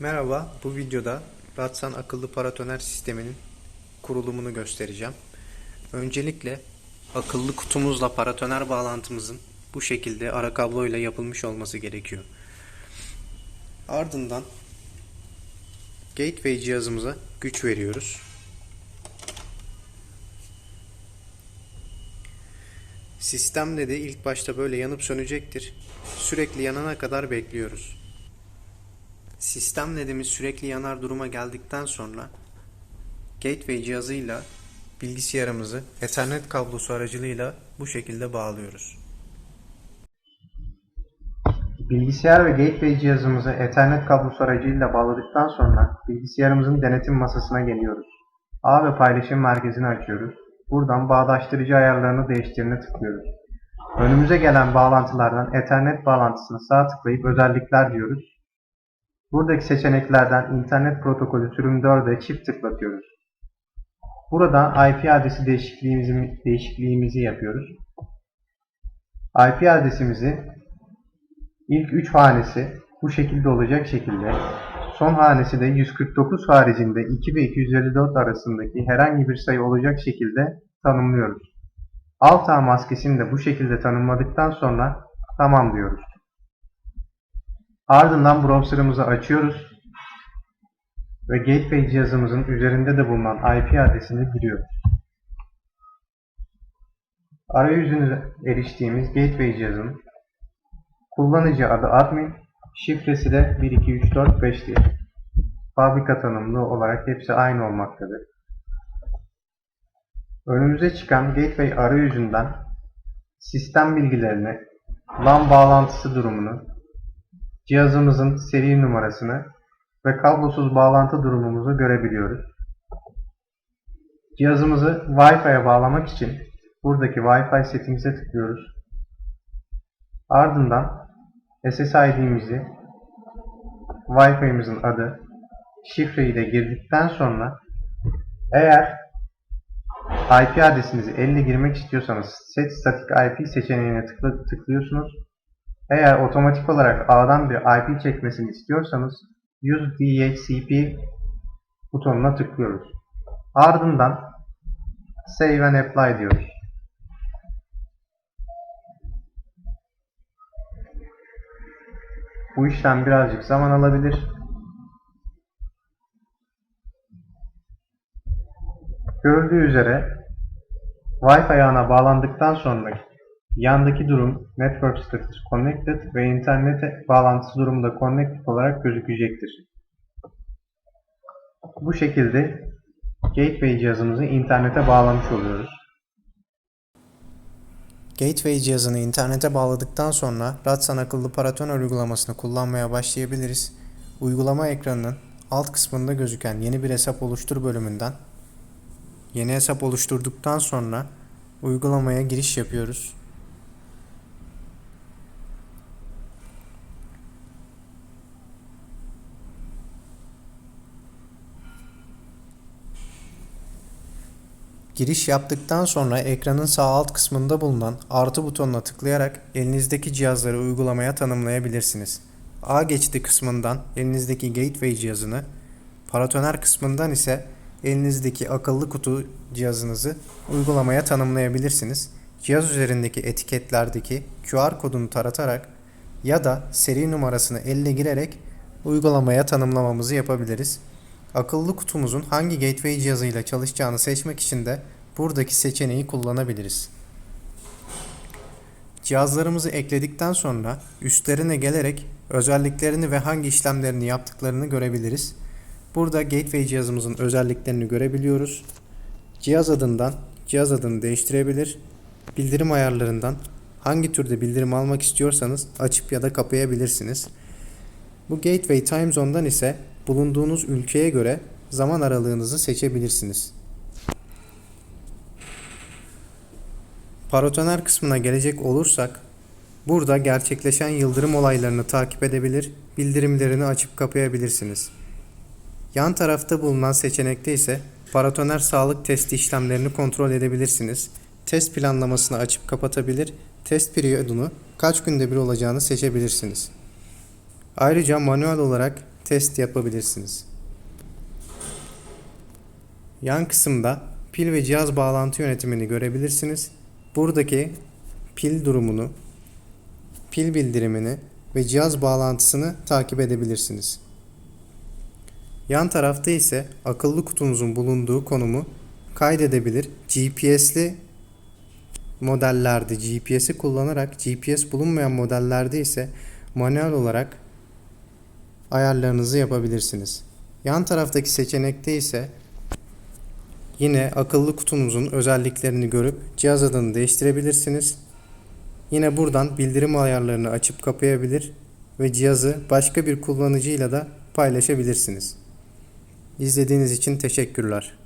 Merhaba, bu videoda Ratsan akıllı paratoner sisteminin kurulumunu göstereceğim. Öncelikle akıllı kutumuzla paratoner bağlantımızın bu şekilde ara kabloyla yapılmış olması gerekiyor. Ardından gateway cihazımıza güç veriyoruz. Sistemde de ilk başta böyle yanıp sönecektir. Sürekli yanana kadar bekliyoruz. Sistem ledimiz sürekli yanar duruma geldikten sonra gateway cihazıyla bilgisayarımızı Ethernet kablosu aracılığıyla bu şekilde bağlıyoruz. Bilgisayar ve gateway cihazımızı Ethernet kablosu aracıyla bağladıktan sonra bilgisayarımızın denetim masasına geliyoruz. Ağ ve paylaşım merkezini açıyoruz. Buradan bağdaştırıcı ayarlarını değiştirine tıklıyoruz. Önümüze gelen bağlantılardan Ethernet bağlantısına sağ tıklayıp özellikler diyoruz. Buradaki seçeneklerden internet protokolü sürüm 4'e çift tıklatıyoruz. Buradan IP adresi değişikliğimizi, değişikliğimizi yapıyoruz. IP adresimizi ilk 3 hanesi bu şekilde olacak şekilde son hanesi de 149 haricinde 2 ve 254 arasındaki herhangi bir sayı olacak şekilde tanımlıyoruz. Alt ağ maskesini de bu şekilde tanımladıktan sonra tamam diyoruz. Ardından browser'ımızı açıyoruz ve gateway cihazımızın üzerinde de bulunan IP adresini giriyoruz. Arayüzüne eriştiğimiz gateway cihazın kullanıcı adı admin, şifresi de 12345 diye. Fabrika tanımlı olarak hepsi aynı olmaktadır. Önümüze çıkan gateway arayüzünden sistem bilgilerini, LAN bağlantısı durumunu, cihazımızın seri numarasını ve kablosuz bağlantı durumumuzu görebiliyoruz. Cihazımızı Wi-Fi'ye bağlamak için buradaki Wi-Fi settings'e tıklıyoruz. Ardından SSID'mizi, Wi-Fi'mizin adı, şifreyi de girdikten sonra eğer IP adresinizi elle girmek istiyorsanız Set Static IP seçeneğine tıkla, tıklıyorsunuz. Eğer otomatik olarak ağdan bir IP çekmesini istiyorsanız Use DHCP butonuna tıklıyoruz. Ardından Save and Apply diyoruz. Bu işlem birazcık zaman alabilir. Görüldüğü üzere Wi-Fi ağına bağlandıktan sonra yandaki durum Network Status Connected ve internet bağlantısı durumunda Connected olarak gözükecektir. Bu şekilde Gateway cihazımızı internete bağlamış oluyoruz. Gateway cihazını internete bağladıktan sonra Ratsan akıllı paratoner uygulamasını kullanmaya başlayabiliriz. Uygulama ekranının alt kısmında gözüken yeni bir hesap oluştur bölümünden yeni hesap oluşturduktan sonra uygulamaya giriş yapıyoruz. Giriş yaptıktan sonra ekranın sağ alt kısmında bulunan artı butonuna tıklayarak elinizdeki cihazları uygulamaya tanımlayabilirsiniz. A geçidi kısmından elinizdeki gateway cihazını, paratoner kısmından ise elinizdeki akıllı kutu cihazınızı uygulamaya tanımlayabilirsiniz. Cihaz üzerindeki etiketlerdeki QR kodunu taratarak ya da seri numarasını elle girerek uygulamaya tanımlamamızı yapabiliriz. Akıllı kutumuzun hangi gateway cihazıyla çalışacağını seçmek için de buradaki seçeneği kullanabiliriz. Cihazlarımızı ekledikten sonra üstlerine gelerek özelliklerini ve hangi işlemlerini yaptıklarını görebiliriz. Burada gateway cihazımızın özelliklerini görebiliyoruz. Cihaz adından cihaz adını değiştirebilir. Bildirim ayarlarından hangi türde bildirim almak istiyorsanız açıp ya da kapayabilirsiniz. Bu Gateway Time Zone'dan ise bulunduğunuz ülkeye göre zaman aralığınızı seçebilirsiniz. Paratoner kısmına gelecek olursak burada gerçekleşen yıldırım olaylarını takip edebilir, bildirimlerini açıp kapayabilirsiniz. Yan tarafta bulunan seçenekte ise paratoner sağlık testi işlemlerini kontrol edebilirsiniz. Test planlamasını açıp kapatabilir, test periyodunu kaç günde bir olacağını seçebilirsiniz. Ayrıca manuel olarak test yapabilirsiniz. Yan kısımda pil ve cihaz bağlantı yönetimini görebilirsiniz. Buradaki pil durumunu, pil bildirimini ve cihaz bağlantısını takip edebilirsiniz. Yan tarafta ise akıllı kutunuzun bulunduğu konumu kaydedebilir. GPS'li modellerde GPS'i kullanarak GPS bulunmayan modellerde ise manuel olarak ayarlarınızı yapabilirsiniz. Yan taraftaki seçenekte ise yine akıllı kutunuzun özelliklerini görüp cihaz adını değiştirebilirsiniz. Yine buradan bildirim ayarlarını açıp kapayabilir ve cihazı başka bir kullanıcıyla da paylaşabilirsiniz. İzlediğiniz için teşekkürler.